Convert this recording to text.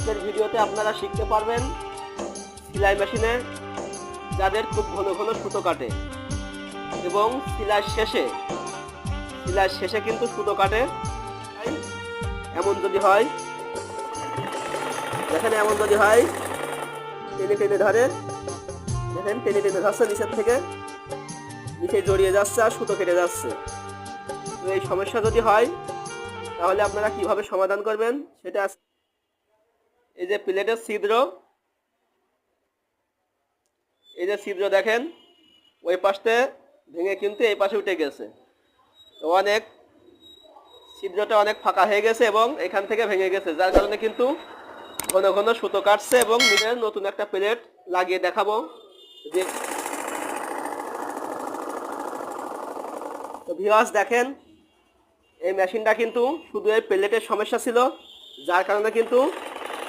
আজকের ভিডিওতে আপনারা শিখতে পারবেন সেলাই মেশিনে যাদের খুব ঘন ঘন সুতো কাটে। এবং সেলাই শেষে সেলাই শেষে কিন্তু সুতো কাটে। এমন যদি হয়, দেখেন এমন যদি হয়, টেনে টেনে ধরে, দেখেন টেনে টেনে ধরছে নিচের থেকে, নিচে জড়িয়ে যাচ্ছে আর সুতো কেটে যাচ্ছে। তো এই সমস্যা যদি হয়, তাহলে আপনারা কীভাবে সমাধান করবেন, সেটা এই যে প্লেটের ছিদ্র, এই যে ছিদ্র দেখেন, ওই পাশতে ভেঙে কিন্তু এই পাশে উঠে গেছে। অনেক ছিদ্রটা অনেক ফাঁকা হয়ে গেছে এবং এখান থেকে ভেঙে গেছে, যার কারণে কিন্তু ঘন ঘন সুতো কাটছে এবং নিজের নতুন একটা প্লেট লাগিয়ে দেখাবো যে তো ভিওয়াস দেখেন, এই মেশিনটা কিন্তু শুধু এই প্লেটের সমস্যা ছিল, যার কারণে কিন্তু